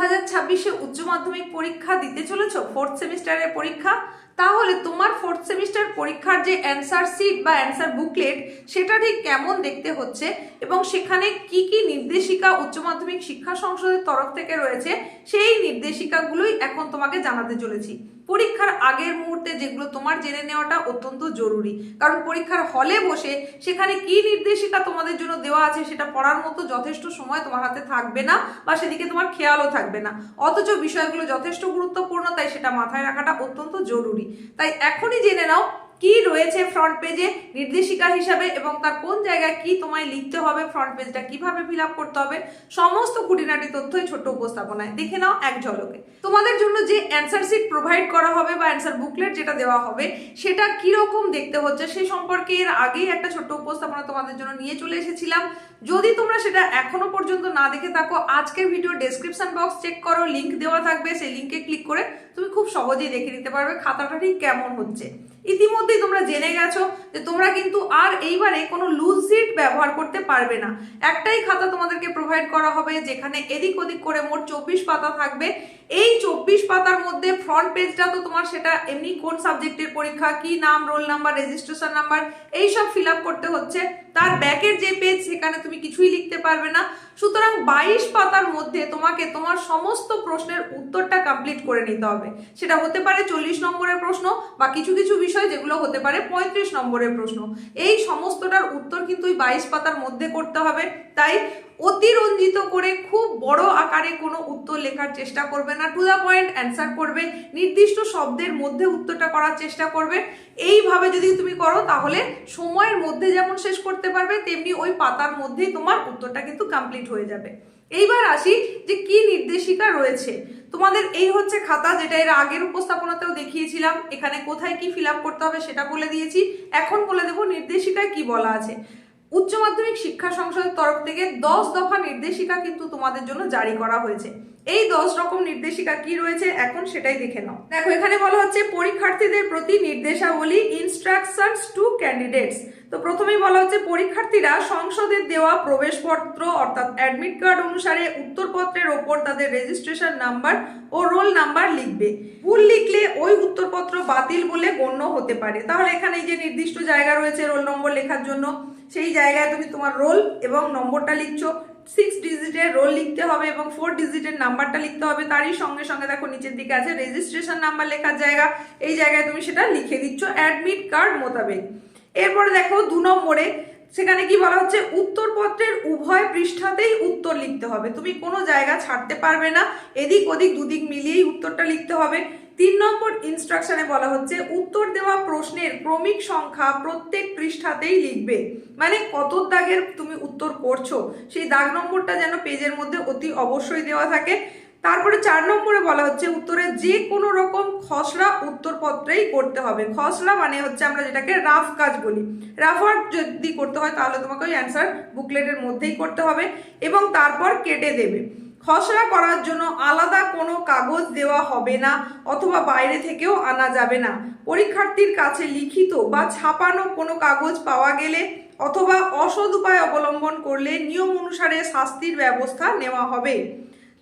হাজার ছাব্বিশে উচ্চ মাধ্যমিক পরীক্ষা দিতে চলেছ? ফোর্থ সেমিস্টারের পরীক্ষা? তাহলে তোমার ফোর্থ সেমিস্টার পরীক্ষার যে অ্যান্সার সিট বা অ্যান্সার বুকলেট সেটা ঠিক কেমন দেখতে হচ্ছে? এবং সেখানে কি কি নির্দেশিকা উচ্চ মাধ্যমিক শিক্ষা সংসদের তরফ থেকে রয়েছে? সেই নির্দেশিকাগুলোই এখন তোমাকে জানাতে চলেছি। পরীক্ষার আগের মুহূর্তে যেগুলো তোমার জেনে নেওয়াটা অত্যন্ত জরুরি। কারণ পরীক্ষার হলে বসে সেখানে কি নির্দেশিকা তোমাদের জন্য দেওয়া আছে সেটা পড়ার মতো যথেষ্ট সময় তোমার হাতে থাকবে না বা সেদিকে তোমার খেয়ালও থাকবে না। অথচ বিষয়গুলো যথেষ্ট গুরুত্বপূর্ণ, তাই সেটা মাথায় রাখাটা অত্যন্ত জরুরি। তাই এখনই জেনে নাও কি রয়েছে ফ্রন্ট পেজে নির্দেশিকা হিসাবে এবং তার কোন জায়গায় কি তোমায় লিখতে হবে ফ্রন্ট পেজটা কীভাবে ফিল করতে হবে, সমস্ত খুঁটিনাটি তথ্যই ছোট্ট উপস্থাপনায় দেখে নাও এক ঝলকে। তোমাদের জন্য যে অ্যান্সার সিট প্রোভাইড করা হবে বা অ্যান্সার বুকলেট যেটা দেওয়া হবে, সেটা কি রকম দেখতে হচ্ছে সে সম্পর্কে এর আগেই একটা ছোট্ট উপস্থাপনা তোমাদের জন্য নিয়ে চলে এসেছিলাম। যদি তোমরা সেটা এখনও পর্যন্ত না দেখে থাকো, আজকের ভিডিও ডেসক্রিপশন বক্স চেক করো লিংক দেওয়া থাকবে, সেই লিঙ্কে ক্লিক করে তুমি খুব সহজেই দেখে নিতে পারবে খাতাটা ঠিক কেমন হচ্ছে। ইতিমধ্যেই তোমরা জেনে গেছো যে তোমরা কিন্তু আর এইবারে কোনো লুজ সিট ব্যবহার করতে পারবে না। একটাই খাতা তোমাদেরকে প্রোভাইড করা হবে, যেখানে এদিক ওদিক করে মোট চব্বিশ পাতা থাকবে। এই চব্বিশ পাতার মধ্যে ফ্রন্ট পেজটা তো তোমার সেটা এমনি কোন সাবজেক্টের পরীক্ষা, কি নাম রোল নাম্বার রেজিস্ট্রেশন নাম্বার এইসব ফিল আপ করতে হচ্ছে। তার ব্যাকের যে পেজ সেখানে তুমি কিছুই লিখতে পারবে না। সুতরাং বাইশ পাতার মধ্যে তোমাকে তোমার সমস্ত প্রশ্নের উত্তরটা কমপ্লিট করে নিতে হবে। সেটা হতে পারে চল্লিশ নম্বরের প্রশ্ন বা কিছু কিছু বিষয় যেগুলো হতে পারে পঁয়ত্রিশ নম্বরের প্রশ্ন। এই সমস্তটার উত্তর কিন্তু ওই বাইশ পাতার মধ্যে করতে হবে। তাই অতিরঞ্জিত করে খুব বড় আকারে কোনো উত্তর লেখার চেষ্টা করবে না। টু দ্য পয়েন্ট অ্যান্সার করবে, নির্দিষ্ট শব্দের মধ্যে উত্তরটা করার চেষ্টা করবে। এইভাবে যদি তুমি করো, তাহলে সময়ের মধ্যে যেমন শেষ করতে পারবে, তেমনি ওই পাতার মধ্যেই তোমার উত্তরটা কিন্তু কমপ্লিট হয়ে যাবে। এইবার আসি যে কি নির্দেশিকা রয়েছে। তোমাদের এই হচ্ছে খাতা যেটা এর আগের উপস্থাপনাতেও দেখিয়েছিলাম। এখানে কোথায় কি ফিল করতে হবে সেটা বলে দিয়েছি। এখন বলে দেবো নির্দেশিকায় কি বলা আছে। উচ্চ মাধ্যমিক শিক্ষা সংসদের তরফ থেকে দশ দফা নির্দেশিকা কিন্তু তোমাদের জন্য জারি করা হয়েছে। এই দশ রকম নির্দেশিকা কি রয়েছে এখন সেটাই দেখে নাও। দেখো, এখানে বলা হচ্ছে পরীক্ষার্থীদের প্রতি নির্দেশাবলী ইনস্ট্রাকশনস টু ক্যান্ডিডেটস তো প্রথমেই বলা হচ্ছে পরীক্ষার্থীরা সংসদের দেওয়া প্রবেশপত্র অর্থাৎ অ্যাডমিট কার্ড অনুসারে উত্তরপত্রের ওপর তাদের রেজিস্ট্রেশন নাম্বার ও রোল নাম্বার লিখবে। ভুল লিখলে ওই উত্তরপত্র বাতিল বলে গণ্য হতে পারে। তাহলে এখানে এই যে নির্দিষ্ট জায়গা রয়েছে রোল নম্বর লেখার জন্য সেই জায়গায় তুমি তোমার রোল এবং নম্বরটা লিখছো। সিক্স ডিজিটের রোল লিখতে হবে এবং ফোর ডিজিটের নাম্বারটা লিখতে হবে। তারই সঙ্গে সঙ্গে দেখো নিচের দিকে আছে রেজিস্ট্রেশন নাম্বার লেখার জায়গা। এই জায়গায় তুমি সেটা লিখে দিচ্ছ অ্যাডমিট কার্ড মোতাবেক। এরপরে দেখো দু নম্বরে, সেখানে কি বলা হচ্ছে, উত্তরপত্রের উভয় পৃষ্ঠাতেই উত্তর লিখতে হবে। তুমি কোনো জায়গা ছাড়তে পারবে না। এদিক ওদিক দুদিক মিলিয়েই উত্তরটা লিখতে হবে। তিন নম্বর ইনস্ট্রাকশনে বলা হচ্ছে, উত্তর দেওয়া প্রশ্নের ক্রমিক সংখ্যা প্রত্যেক পৃষ্ঠাতেই লিখবে। মানে কত দাগের তুমি উত্তর করছ, সেই দাগ নম্বরটা যেন পেজের মধ্যে অতি অবশ্যই দেওয়া থাকে। তারপরে চার নম্বরে বলা হচ্ছে, উত্তরে যে কোনো রকম খসড়া উত্তরপত্রেই করতে হবে। খসড়া মানে হচ্ছে আমরা যেটাকে রাফ কাজ বলি। রাফ ওয়ার্ক যদি করতে হয়, তাহলে তোমাকে ওই অ্যান্সার বুকলেটের মধ্যেই করতে হবে এবং তারপর কেটে দেবে। খসড়া করার জন্য আলাদা কোনো কাগজ দেওয়া হবে না অথবা বাইরে থেকেও আনা যাবে না। পরীক্ষার্থীর কাছে লিখিত বা ছাপানো কোনো কাগজ পাওয়া গেলে অথবা অসদ উপায় অবলম্বন করলে নিয়ম অনুসারে শাস্তির ব্যবস্থা নেওয়া হবে।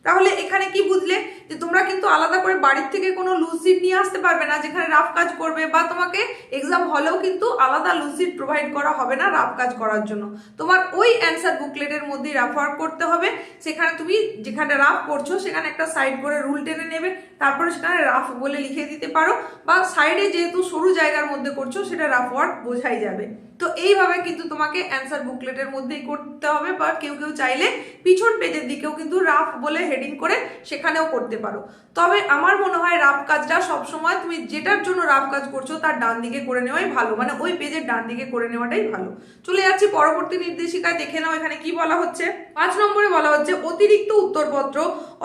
তাহলে এখানে কি বুঝলে? যে তোমরা কিন্তু আলাদা করে বাড়ির থেকে কোনো লুসিট নিয়ে আসতে পারবে না, যেখানে রাফ কাজ করবে বা তোমাকে এক্সাম হলেও কিন্তু আলাদা লুসিট প্রোভাইড করা হবে না রাফ কাজ করার জন্য। তোমার ওই অ্যান্সার বুকলেটের মধ্যেই রাফ ওয়ার্ক করতে হবে। সেখানে তুমি যেখানে রাফ করছ, সেখানে একটা সাইড করে রুল টেনে নেবে। তারপরে সেখানে রাফ বলে লিখে দিতে পারো বা সাইডে যেহেতু সরু জায়গার মধ্যে করছ, সেটা রাফ ওয়ার্ক বোঝাই যাবে। তো এইভাবে কিন্তু তোমাকে অ্যান্সার বুকলেটের মধ্যেই করতে হবে বা কেউ কেউ চাইলে পিছন পেজের দিকেও কিন্তু রাফ বলে হেডিং করে সেখানেও করতে পারো। তবে আমার মনে হয় রাফ কাজটা সবসময় তুমি যেটার জন্য রাফ কাজ করছ তার ডান দিকে করে নেওয়াই ভালো। মানে ওই পেজের ডান দিকে করে নেওয়াটাই ভালো। চলে যাচ্ছি পরবর্তী নির্দেশিকায়, দেখে নাও এখানে কি বলা হচ্ছে। পাঁচ নম্বরে বলা হচ্ছে, অতিরিক্ত উত্তরপত্র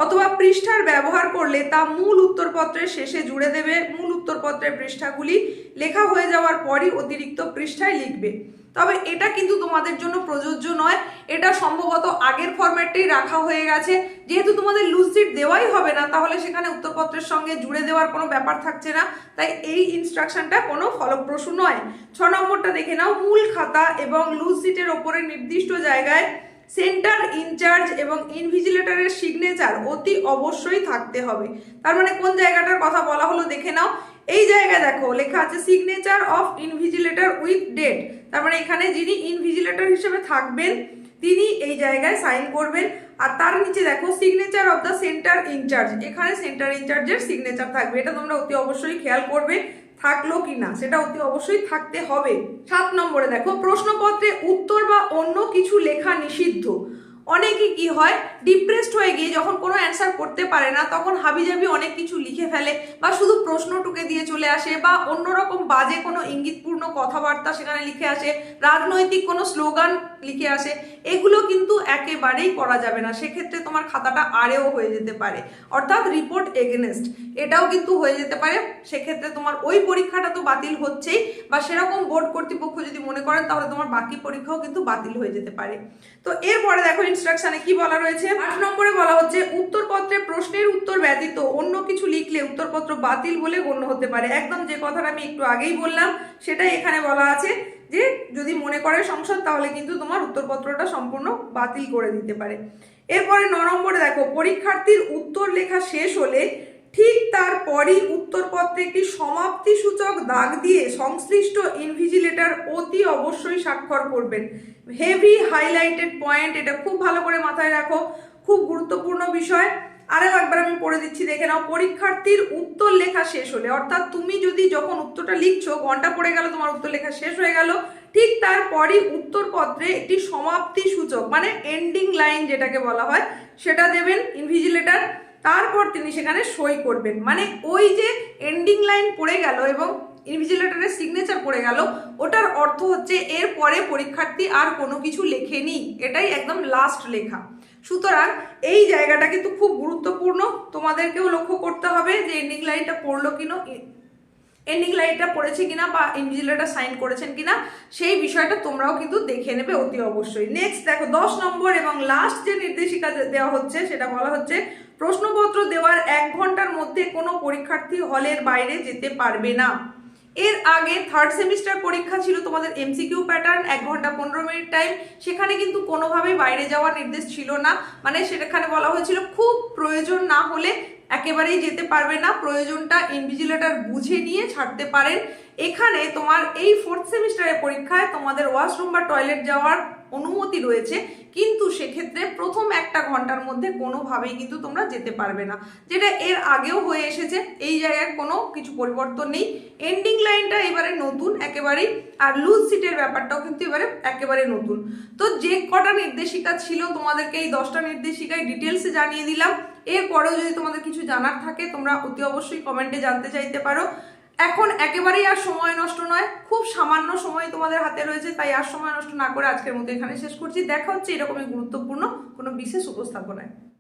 অথবা পৃষ্ঠার ব্যবহার করলে তা মূল উত্তরপত্রের শেষে জুড়ে দেবে। মূল উত্তরপত্রের পৃষ্ঠাগুলি লেখা হয়ে যাওয়ার পরই অতিরিক্ত পৃষ্ঠায় লিখবে। তবে এটা কিন্তু তোমাদের জন্য প্রযোজ্য নয়। এটা সম্ভবত আগের ফরম্যাটটাই রাখা হয়ে গেছে। যেহেতু তোমাদের লুজ সিট দেওয়াই হবে না, তাহলে সেখানে উত্তরপত্রের সঙ্গে জুড়ে দেওয়ার কোনো ব্যাপার থাকছে না। তাই এই ইনস্ট্রাকশনটা কোনো ফলপ্রসূ নয়। ছ নম্বরটা দেখে নাও। মূল খাতা এবং লুজ সিটের ওপরে নির্দিষ্ট জায়গায় সেন্টার ইনচার্জ এবং ইনভিজিলেটরের সিগনেচার অতি অবশ্যই থাকতে হবে। তার মানে কোন জায়গাটার কথা বলা হলো দেখে নাও। এই জায়গায় দেখো, লেখা আছে signature of invigilator with date তার মানে এখানে যিনি ইনভিজিলেটর হিসেবে থাকবেন, তিনি এই জায়গায় সাইন করবেন। আর তার নিচে দেখো signature of the centre incharge এখানে সেন্টার ইনচার্জের সিগনেচার থাকবে। এটা তোমরা অতি অবশ্যই খেয়াল করবে, থাকল কি না সেটা অতি অবশ্যই থাকতে হবে। সাত নম্বরে দেখো, প্রশ্নপত্রে উত্তর বা অন্য কিছু লেখা নিষিদ্ধ। অনেকে কি হয় ডিপ্রেসড হয়ে গিয়ে যখন কোনো অ্যান্সার করতে পারে না, তখন হাবিজাবি অনেক কিছু লিখে ফেলে বা শুধু প্রশ্নটুকে দিয়ে চলে আসে বা অন্যরকম বাজে কোনো ইঙ্গিতপূর্ণ কথাবার্তা সেখানে লিখে আসে, রাজনৈতিক কোনো স্লোগান লিখে আসে, এগুলো কিন্তু একেবারেই করা যাবে না। সেক্ষেত্রে তোমার খাতাটা আরেও হয়ে যেতে পারে। অর্থাৎ রিপোর্ট এগেনেস্ট এটাও কিন্তু হয়ে যেতে পারে। সেক্ষেত্রে তোমার ওই পরীক্ষাটা তো বাতিল হচ্ছেই বা সেরকম বোর্ড কর্তৃপক্ষ যদি মনে করেন, তাহলে তোমার বাকি পরীক্ষাও কিন্তু বাতিল হয়ে যেতে পারে। তো এরপরে দেখো ইনস্ট্রাকশনে কি বলা রয়েছে? আট নম্বরে বলা হচ্ছে, উত্তরপত্রে প্রশ্নের উত্তর ব্যতীত অন্য কিছু লিখলে উত্তরপত্র বাতিল বলে গণ্য হতে পারে। একদম যে কথাটা আমি একটু আগেই বললাম, সেটাই এখানে বলা আছে যে, যদি মনে করে সংসদ তাহলে কিন্তু তোমার উত্তরপত্রটা সম্পূর্ণ বাতিল করে দিতে পারে। এরপরে ন নম্বরে দেখো, পরীক্ষার্থীর উত্তর লেখা শেষ হলে ঠিক তারপরই উত্তরপত্রে একটি সমাপ্তি সূচক দাগ দিয়ে সংশ্লিষ্ট ইনভিজিলেটর অতি অবশ্যই স্বাক্ষর করবেন। হেভি হাইলাইটেড পয়েন্ট এটা খুব ভালো করে মাথায় রাখো, খুব গুরুত্বপূর্ণ বিষয়। আরও একবার আমি পড়ে দিচ্ছি, দেখে নাও, পরীক্ষার্থীর উত্তর লেখা শেষ হলে, অর্থাৎ তুমি যদি যখন উত্তরটা লিখছো, ঘণ্টা পড়ে গেল, তোমার উত্তর লেখা শেষ হয়ে গেল, ঠিক তারপরই উত্তরপত্রে একটি সমাপ্তি সূচক মানে এন্ডিং লাইন যেটাকে বলা হয়, সেটা দেবেন ইনভিজিলেটর তারপর তিনি সেখানে সই করবেন। মানে ওই যে এন্ডিং লাইন পড়ে গেল এবং ইনভিজিলেটরের সিগনেচার পড়ে গেল, ওটার অর্থ হচ্ছে এর পরে পরীক্ষার্থী আর কোনো কিছু লেখেনি। এটাই একদম লাস্ট লেখা। সুতরাং এই জায়গাটা কিন্তু খুব গুরুত্বপূর্ণ। তোমাদেরকেও লক্ষ্য করতে হবে যে এন্ডিং লাইনটা পড়ল কিনা এন্ডিং লাইনটা পড়েছে কিনা বা ইনভিজিলেটার সাইন করেছেন কিনা, সেই বিষয়টা তোমরাও কিন্তু দেখে নেবে অতি অবশ্যই। নেক্সট দেখো, দশ নম্বর এবং লাস্ট যে নির্দেশিকা দেওয়া হচ্ছে, সেটা বলা হচ্ছে প্রশ্নপত্র দেওয়ার এক ঘণ্টার মধ্যে কোনো পরীক্ষার্থী হলের বাইরে যেতে পারবে না। এর আগে থার্ড সেমিস্টার পরীক্ষা ছিল তোমাদের এমসিকিউ প্যাটার্ন এক ঘণ্টা পনেরো মিনিট টাইম সেখানে কিন্তু কোনোভাবেই বাইরে যাওয়ার নির্দেশ ছিল না। মানে সেখানে বলা হয়েছিল, খুব প্রয়োজন না হলে একেবারেই যেতে পারবে না। প্রয়োজনটা ইনভিজিলেটর বুঝে নিয়ে ছাড়তে পারেন। এখানে তোমার এই ফোর্থ সেমিস্টারের পরীক্ষায় তোমাদের ওয়াশরুম বা টয়লেট যাওয়ার অনুমতি রয়েছে, কিন্তু সেক্ষেত্রে প্রথম একটা ঘণ্টার মধ্যে কোনোভাবেই কিন্তু তোমরা যেতে পারবে না। যেটা এর আগেও হয়ে এসেছে, এই জায়গায় কোনো কিছু পরিবর্তন নেই। এন্ডিং লাইনটা এবারে নতুন একেবারেই, আর লুজ সিটের ব্যাপারটাও কিন্তু এবারে একেবারে নতুন। তো যে কটা নির্দেশিকা ছিল, তোমাদেরকে এই দশটা নির্দেশিকায় ডিটেলসে জানিয়ে দিলাম। এরপরেও যদি তোমাদের কিছু জানার থাকে, তোমরা অতি অবশ্যই কমেন্টে জানতে চাইতে পারো। এখন একেবারেই আর সময় নষ্ট নয়, খুব সামান্য সময় তোমাদের হাতে রয়েছে, তাই আর সময় নষ্ট না করে আজকের মতো এখানে শেষ করছি। দেখা হচ্ছে এরকমই গুরুত্বপূর্ণ কোনো বিশেষ উপস্থাপনায়।